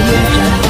भारत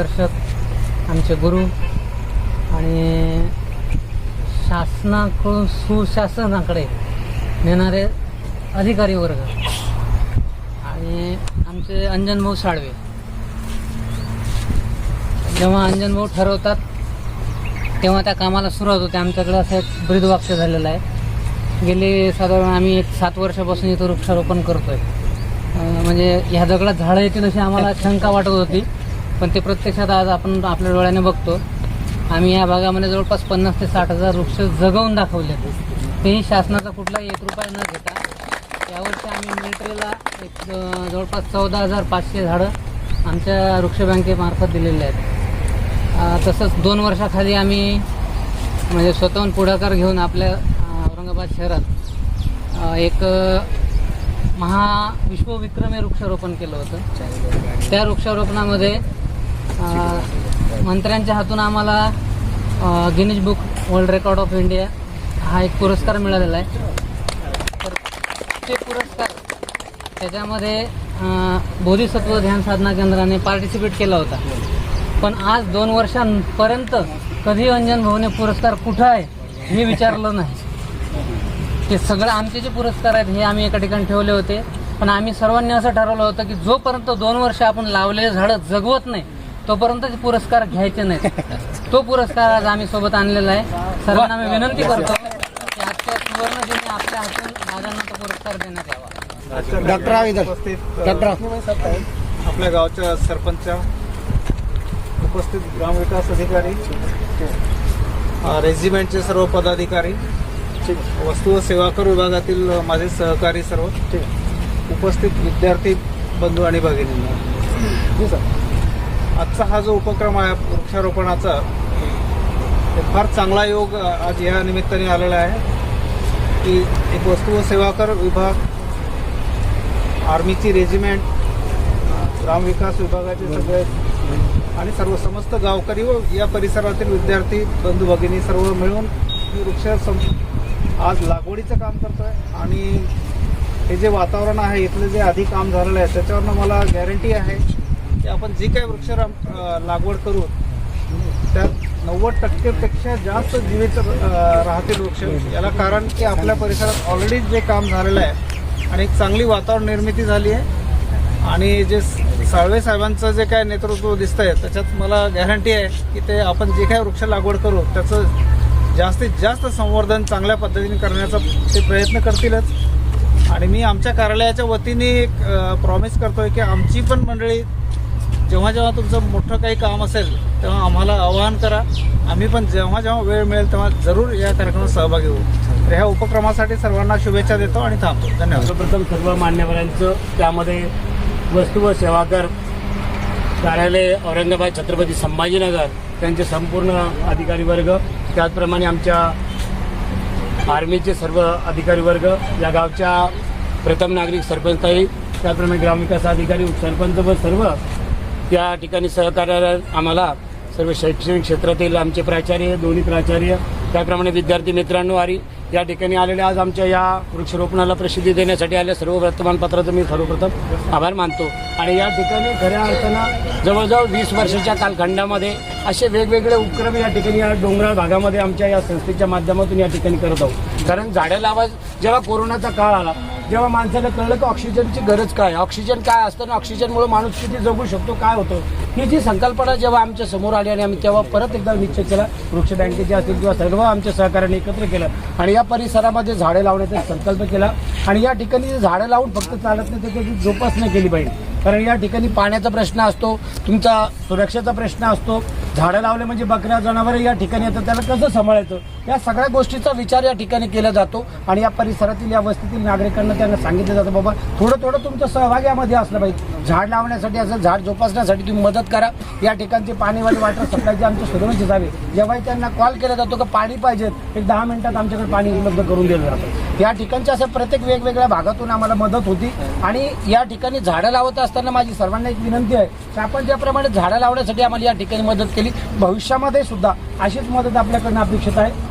मार्गदर्शक आमचे गुरु आणि शासनाकडून सुशासनाकडे नेणारे अधिकारी वर्ग आणि आमचे अंजनभाऊ साळवे. जेव्हा अंजनभाऊ ठरवतात तेव्हा त्या कामाला सुरुवात होते. आमच्याकडे असं एक ब्रीदवाक्य झालेलं आहे. गेले साधारण आम्ही एक सात वर्षापासून इथं वृक्षारोपण करतोय. म्हणजे ह्या दगडात झाडं येतील अशी आम्हाला शंका वाटत होती. पण ते प्रत्यक्षात आज आपण आपल्या डोळ्याने बघतो. आम्ही या भागामध्ये जवळपास पन्नास ते साठ हजार वृक्ष जगवून दाखवले तेही शासनाचा कुठलाही एक रुपया न घेता यावर्षी आम्ही मिलिटरीला एक जवळपास चौदा हजार पाचशे झाडं आमच्या वृक्ष बँकेमार्फत दिलेले आहेत. तसंच दोन वर्षाखाली आम्ही म्हणजे स्वतःहून पुढाकार घेऊन आपल्या औरंगाबाद शहरात एक अं, महा विश्वविक्रमी वृक्षारोपण केलं होतं. त्या वृक्षारोपणामध्ये मंत्र्यांच्या हातून आम्हाला Guinness book world record of India हा एक पुरस्कार मिळालेला आहे. तर ते पुरस्कार त्याच्यामध्ये बोधिसत्व ध्यान साधना केंद्राने पार्टिसिपेट केला होता. पण आज दोन वर्षांपर्यंत कधी अंजन भाऊने पुरस्कार कुठं आहे हे विचारलं नाही. ते सगळं आमचे जे पुरस्कार आहेत हे आम्ही एका ठिकाणी ठेवले होते. पण आम्ही सर्वांनी असं ठरवलं होतं की जोपर्यंत दोन वर्ष आपण लावलेले झाडं जगवत नाही तोपर्यंत ते पुरस्कार घ्यायचे नाहीत. तो पुरस्कार आज आम्ही सोबत आणलेला आहे. सर्वांना मी विनंती करतो की आजच्या सुवर्ण दिनी आपल्या हातून दादांना तो पुरस्कार देण्यात यावा. Doctor doctor. आपल्या गावच्या सरपंच उपस्थित ग्रामविकास अधिकारी रेजिमेंटचे सर्व पदाधिकारी वस्तू व सेवा कर विभागातील माझे सहकारी सर्व उपस्थित विद्यार्थी बंधू आणि भगिनींना. आजचा हा जो उपक्रम आहे वृक्षारोपणाचा ते फार चांगला योग आज या निमित्ताने आलेला आहे. की एक वस्तू व सेवा कर विभाग आर्मीची रेजिमेंट ग्रामविकास विभागाचे सगळे आणि सर्व समस्त गावकरी व या परिसरातील विद्यार्थी बंधू भगिनी सर्व मिळून ही वृक्ष आज लागवडीचं काम करतो आहे आणि हे जे वातावरण आहे इथलं जे आधी काम झालेलं आहे त्याच्यावरनं मला गॅरंटी आहे की आपण जी काही वृक्ष राम- लागवड करू त्यात नव्वद टक्केपेक्षा जास्त जीवित राहतील वृक्ष. याला कारण की आपल्या परिसरात ऑलरेडी जे काम झालेलं आहे आणि एक चांगली वातावरण निर्मिती झाली आहे. आणि जे साळवे साहेबांचं जे काय नेतृत्व दिसतंय त्याच्यात मला गॅरंटी आहे की ते आपण जे काय वृक्ष लागवड करू त्याचं जास्तीत जास्त संवर्धन चांगल्या पद्धतीने करण्याचा ते प्रयत्न करतीलच. आणि मी आमच्या कार्यालयाच्या वतीने एक प्रॉमिस करतोय की आमची पण मंडळी जेव्हा जेव्हा तुमचं मोठं काही काम असेल तेव्हा आम्हाला आवाहन करा. आम्ही पण जेव्हा जेव्हा वेळ मिळेल तेव्हा जरूर या कार्यक्रमात सहभागी होऊ. तर ह्या उपक्रमासाठी सर्वांना शुभेच्छा देतो आणि थांबतो. धन्यवाद. सर्वप्रथम सर्व मान्यवरांचं त्यामध्ये वस्तू व सेवा कर कार्यालय औरंगाबाद छत्रपती संभाजीनगर त्यांचे संपूर्ण अधिकारी वर्ग त्याचप्रमाणे आमच्या आर्मीचे सर्व अधिकारी वर्ग या गावच्या प्रथम नागरिक सरपंचताई त्याचप्रमाणे ग्रामविकास अधिकारी सरपंच व सर्व या ठिकाणी सहकार्याला आम्हाला सर्व शैक्षणिक क्षेत्रातील आमचे प्राचार्य दोन्ही प्राचार्य त्याप्रमाणे विद्यार्थी मित्रांनो आणि या ठिकाणी आलेल्या आज आमच्या या वृक्षरोपणाला प्रसिद्धी देण्यासाठी आलेल्या सर्व वर्तमानपत्राचं मी सर्वप्रथम आभार मानतो. आणि या ठिकाणी खऱ्या अर्थानं जवळजवळ वीस वर्षाच्या कालखंडामध्ये असे वेगवेगळे उपक्रम या ठिकाणी या डोंगराळ भागामध्ये आमच्या या संस्थेच्या माध्यमातून या ठिकाणी करत आहोत. कारण झाडं लावा जेव्हा कोरोनाचा काळ आला जेव्हा माणसाला कळलं की ऑक्सिजनची गरज काय ऑक्सिजन काय असतं आणि ऑक्सिजनमुळे माणूस किती जगू शकतो काय होतं ही जी संकल्पना जेव्हा आमच्यासमोर आली आणि आम्ही तेव्हा परत एकदा निश्चित केला वृक्ष बँकेचे असतील किंवा सर्व आमच्या सहकार्याने एकत्र केलं आणि या परिसरामध्ये झाडे लावण्याचा संकल्प केला आणि या ठिकाणी झाडं लावून फक्त चालत नाही तर त्याची जोपासना केली पाहिजे कारण या ठिकाणी पाण्याचा प्रश्न असतो तुमचा सुरक्षेचा प्रश्न असतो झाडं लावले म्हणजे बकऱ्या जनावर या ठिकाणी येतात त्याला कसं सांभाळायचं? या सगळ्या गोष्टीचा विचार या ठिकाणी केला जातो आणि या परिसरातील या वस्तीतील नागरिकांना त्यांना सांगितलं जातं बाबा थोडं थोडं तुमचं सहभाग यामध्ये असलं पाहिजे. झाड लावण्यासाठी असं झाड जोपासण्यासाठी तुम्ही मदत करा. या ठिकाणचे पाणीवाली वॉटर सप्लायचे आमचे सुरवणचे जावे जेव्हाही त्यांना कॉल केला जातो का पाणी पाहिजे एक दहा मिनिटात आमच्याकडे पाणी उपलब्ध करून दिलं जातं. या ठिकाणच्या असं प्रत्येक वेगवेगळ्या भागातून आम्हाला मदत होती आणि या ठिकाणी झाडं लावत असताना माझी सर्वांना एक विनंती आहे की आपण ज्याप्रमाणे झाडं लावण्यासाठी आम्हाला या ठिकाणी मदत केली भविष्यामध्ये सुद्धा अशीच मदत आपल्याकडनं अपेक्षित आहे.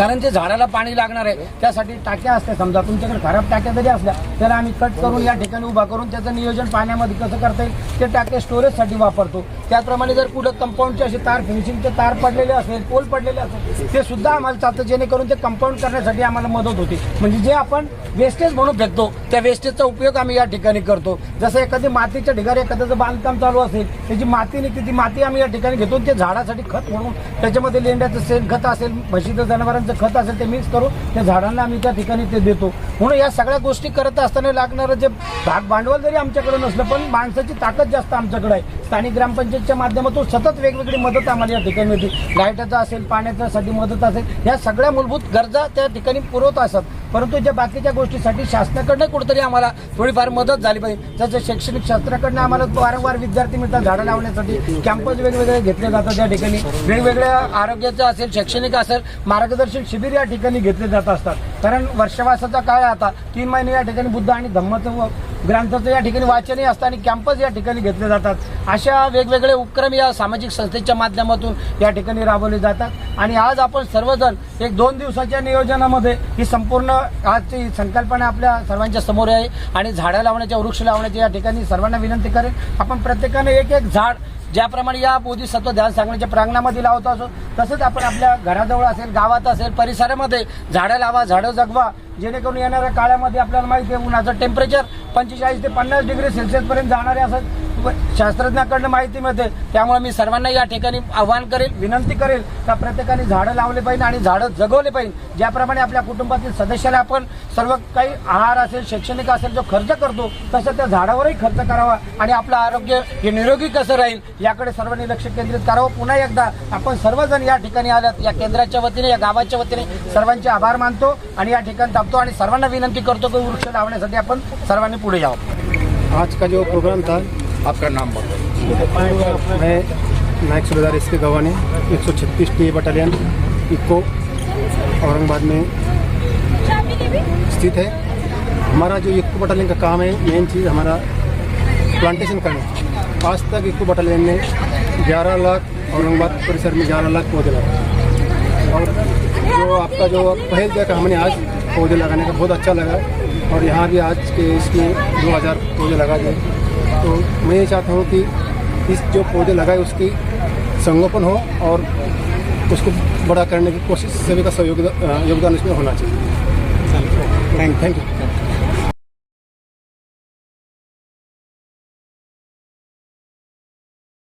कारण जे झाडाला पाणी लागणार आहे त्यासाठी टाक्या असते समजा. तुमच्याकडे खराब टाक्या जरी असल्या त्याला आम्ही कट करून या ठिकाणी उभा करून त्याचं नियोजन पाण्यामध्ये कसं करता येईल ते टाके स्टोरेजसाठी वापरतो. त्याचप्रमाणे जर कुठं कंपाऊंडचे असे तार फिनिशिंगचे तार पडलेले असेल पोल पडलेले असेल ते सुद्धा आम्हाला चालतं जेणेकरून ते कंपाऊंड करण्यासाठी आम्हाला मदत होते. म्हणजे जे आपण वेस्टेज म्हणून फेकतो त्या वेस्टेजचा उपयोग आम्ही या ठिकाणी करतो. जसं एखादी मातीच्या ठिकाणी एखाद्याचं बांधकाम चालू असेल त्याची माती निघते ती माती आम्ही या ठिकाणी घेतो ते झाडासाठी खत म्हणून त्याच्यामध्ये लेंड्याचं शेण खत असेल म्हशीचं जनावरांचं खत असेल ते मिक्स करू त्या झाडांना आम्ही त्या ठिकाणी ते देतो. म्हणून या सगळ्या गोष्टी करत असताना लागणारं जे भाग भांडवल जरी आमच्याकडे नसलं पण माणसाची ताकद जास्त आमच्याकडे आहे. स्थानिक ग्रामपंचायतच्या माध्यमातून सतत वेगवेगळी मदत आम्हाला या ठिकाणी मिळते. लाईटाचं असेल पाण्याच्यासाठी मदत असेल या सगळ्या मूलभूत गरजा त्या ठिकाणी पुरवत असतात परंतु ज्या बाकीच्या गोष्टीसाठी शासनाकडनं कुठेतरी आम्हाला थोडीफार मदत झाली पाहिजे. जसं शैक्षणिक शास्त्राकडनं आम्हाला वारंवार विद्यार्थी मिळतात झाडं लावण्यासाठी. कॅम्पस वेगवेगळे घेतले जातात त्या ठिकाणी. वेगवेगळ्या आरोग्याचं असेल शैक्षणिक असेल मार्गदर्शन शिबिर या ठिकाणी घेतले जात असतात. कारण वर्षवासाचा काळ आता. तीन महिने या ठिकाणी बुद्ध आणि धम्माचं ग्रंथाचं या ठिकाणी वाचनही असतं आणि कॅम्पस या ठिकाणी घेतले जातात. अशा वेगवेगळे उपक्रम या सामाजिक संस्थेच्या माध्यमातून या ठिकाणी राबवले जातात. आणि आज आपण सर्वजण एक दोन दिवसाच्या नियोजनामध्ये ही संपूर्ण आजची संकल्पना आपल्या सर्वांच्या समोर आहे आणि झाडं लावण्याच्या वृक्ष लावण्याच्या या ठिकाणी सर्वांना विनंती करेन. आपण प्रत्येकाने एक एक झाड ज्याप्रमाणे या बोधिसत्व ध्यान सांगण्याच्या प्रांगणामध्ये लावत असो तसंच आपण आपल्या घराजवळ असेल गावात असेल परिसरामध्ये झाडं लावा झाडं जगवा. जेणेकरून येणाऱ्या काळामध्ये आपल्याला माहिती आहे उन्हाचं टेम्परेचर पंचेचाळीस ते पन्नास डिग्री सेल्सिअसपर्यंत जाणारे असं शास्त्रज्ञाकडनं माहिती मिळते. त्यामुळे मी सर्वांना या ठिकाणी आव्हान करेल विनंती करेल का प्रत्येकाने झाडं लावले पाहिजे आणि झाडं जगवले पाहिजे. ज्याप्रमाणे आपल्या कुटुंबातील सदस्याला आपण सर्व काही आहार असेल शैक्षणिक असेल जो खर्च करतो तसं त्या झाडावरही खर्च करावा आणि आपलं आरोग्य हे निरोगी कसं राहील याकडे सर्वांनी लक्ष केंद्रित करावं. पुन्हा एकदा आपण सर्वजण या ठिकाणी आल्यात. या केंद्राच्या वतीने या गावाच्या वतीने सर्वांचे आभार मानतो आणि या ठिकाणी थांबतो आणि सर्वांना विनंती करतो की वृक्ष लावण्यासाठी आपण सर्वांनी पुढे यावं. आज का जो प्रोग्राम था आपका नाम बताओ। मैं नायक सुबेदार इसके के गवानी, एक सौ छत्तीस टी बटालियन, इको, औरंगाबाद में स्थित है। हमारा जो इको बटालियन का काम है मेन चीज़ हमारा प्लांटेशन करना आज तक इको बटालियन ने 11 लाख औरंगाबाद परिसर में 11 लाख पौधे लगाए। और जो आपका जो पहल देखा हमने आज, पौधे लगाने का बहुत अच्छा लगा। और यहाँ भी आज के इसमें 2000 पौधे लगा दिए। तो मैं ये चाहता हूँ कि इस जो पौधे लगाए उसकी संगोपन हो और उसको बड़ा करने की कोशिश सभी का सहयोग योगदान इसमें होना चाहिए। Thank thank you